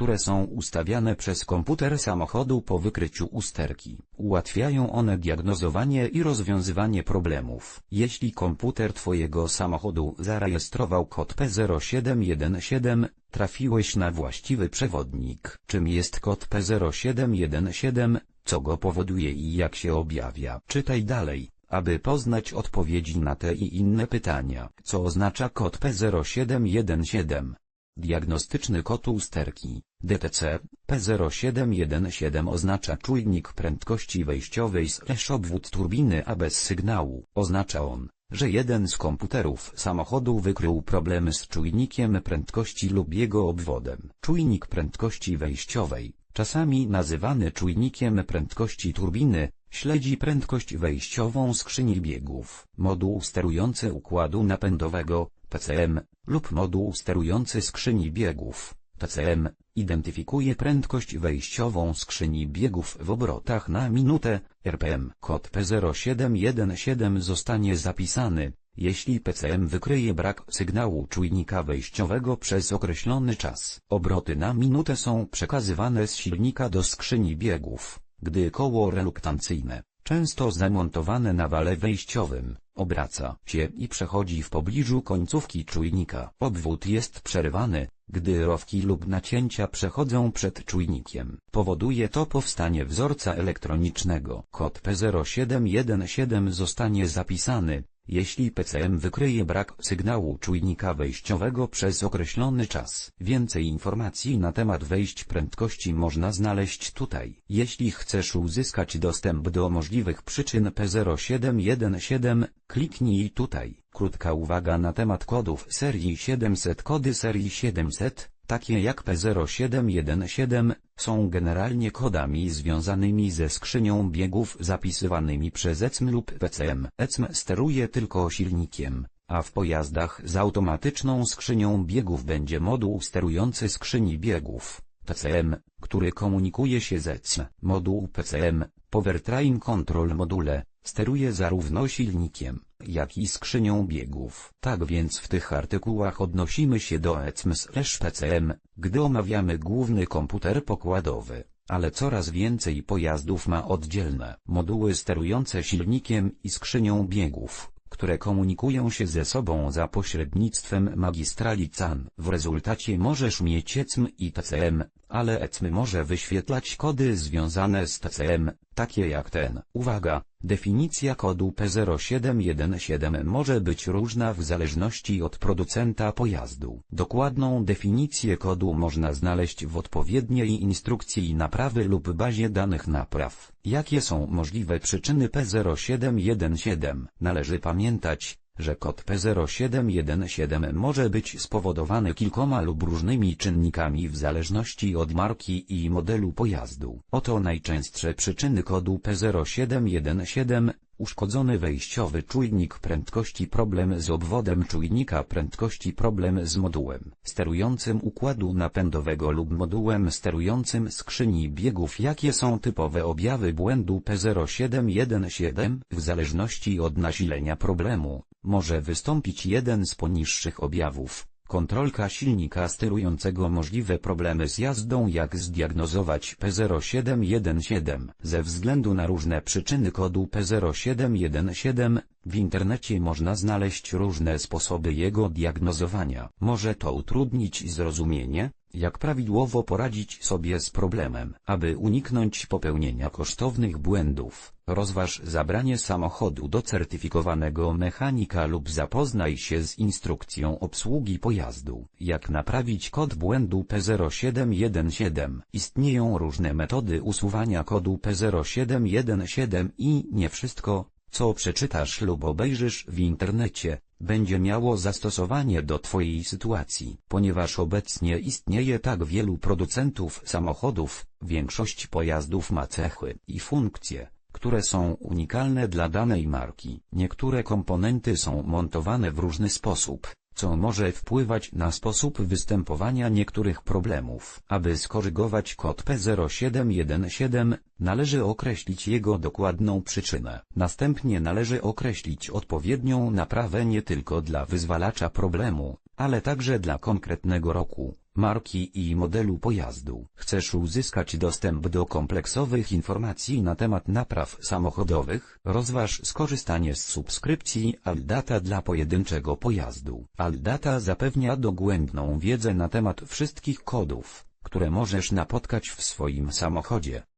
które są ustawiane przez komputer samochodu po wykryciu usterki. Ułatwiają one diagnozowanie i rozwiązywanie problemów. Jeśli komputer Twojego samochodu zarejestrował kod P0717, trafiłeś na właściwy przewodnik. Czym jest kod P0717, co go powoduje i jak się objawia? Czytaj dalej. Aby poznać odpowiedzi na te i inne pytania, co oznacza kod P0717. Diagnostyczny kod usterki, DTC, P0717 oznacza czujnik prędkości wejściowej slash obwód turbiny a bez sygnału. Oznacza on, że jeden z komputerów samochodu wykrył problemy z czujnikiem prędkości lub jego obwodem. Czujnik prędkości wejściowej, czasami nazywany czujnikiem prędkości turbiny, śledzi prędkość wejściową skrzyni biegów. Moduł sterujący układu napędowego, PCM, lub moduł sterujący skrzyni biegów, TCM, identyfikuje prędkość wejściową skrzyni biegów w obrotach na minutę, RPM. Kod P0717 zostanie zapisany, jeśli PCM wykryje brak sygnału czujnika wejściowego przez określony czas. Obroty na minutę są przekazywane z silnika do skrzyni biegów, gdy koło reluktancyjne, często zamontowane na wale wejściowym, obraca się i przechodzi w pobliżu końcówki czujnika. Obwód jest przerywany, gdy rowki lub nacięcia przechodzą przed czujnikiem. Powoduje to powstanie wzorca elektronicznego. Kod P0717 zostanie zapisany, jeśli PCM wykryje brak sygnału czujnika wejściowego przez określony czas. Więcej informacji na temat wejść prędkości można znaleźć tutaj. Jeśli chcesz uzyskać dostęp do możliwych przyczyn P0717, kliknij tutaj. Krótka uwaga na temat kodów serii 700 Kody serii 700, takie jak P0717, są generalnie kodami związanymi ze skrzynią biegów zapisywanymi przez ECM lub PCM. ECM steruje tylko silnikiem, a w pojazdach z automatyczną skrzynią biegów będzie moduł sterujący skrzyni biegów, PCM, który komunikuje się z ECM. Moduł PCM, Powertrain Control Module, steruje zarówno silnikiem, jak i skrzynią biegów. Tak więc w tych artykułach odnosimy się do ECM/PCM, gdy omawiamy główny komputer pokładowy, ale coraz więcej pojazdów ma oddzielne moduły sterujące silnikiem i skrzynią biegów, które komunikują się ze sobą za pośrednictwem magistrali CAN. W rezultacie możesz mieć ECM i TCM, ale ECM może wyświetlać kody związane z TCM, takie jak ten. Uwaga! Definicja kodu P0717 może być różna w zależności od producenta pojazdu. Dokładną definicję kodu można znaleźć w odpowiedniej instrukcji naprawy lub bazie danych napraw. Jakie są możliwe przyczyny P0717? Należy pamiętać, że kod P0717 może być spowodowany kilkoma lub różnymi czynnikami w zależności od marki i modelu pojazdu. Oto najczęstsze przyczyny kodu P0717, uszkodzony wejściowy czujnik prędkości problem z obwodem czujnika prędkości problem z modułem sterującym układu napędowego lub modułem sterującym skrzyni biegów. Jakie są typowe objawy błędu P0717 w zależności od nasilenia problemu może wystąpić jeden z poniższych objawów. Kontrolka silnika sterującego możliwe problemy z jazdą Jak zdiagnozować P0717 Ze względu na różne przyczyny kodu P0717 w internecie można znaleźć różne sposoby jego diagnozowania. Może to utrudnić zrozumienie, jak prawidłowo poradzić sobie z problemem. Aby uniknąć popełnienia kosztownych błędów, rozważ zabranie samochodu do certyfikowanego mechanika lub zapoznaj się z instrukcją obsługi pojazdu. Jak naprawić kod błędu P0717? Istnieją różne metody usuwania kodu P0717 i nie wszystko, co przeczytasz lub obejrzysz w internecie, będzie miało zastosowanie do Twojej sytuacji. Ponieważ obecnie istnieje tak wielu producentów samochodów, większość pojazdów ma cechy i funkcje, które są unikalne dla danej marki. Niektóre komponenty są montowane w różny sposób, co może wpływać na sposób występowania niektórych problemów. Aby skorygować kod P0717, należy określić jego dokładną przyczynę. Następnie należy określić odpowiednią naprawę nie tylko dla wyzwalacza problemu, ale także dla konkretnego roku, marki i modelu pojazdu. Chcesz uzyskać dostęp do kompleksowych informacji na temat napraw samochodowych? Rozważ skorzystanie z subskrypcji Aldata dla pojedynczego pojazdu. Aldata zapewnia dogłębną wiedzę na temat wszystkich kodów, które możesz napotkać w swoim samochodzie.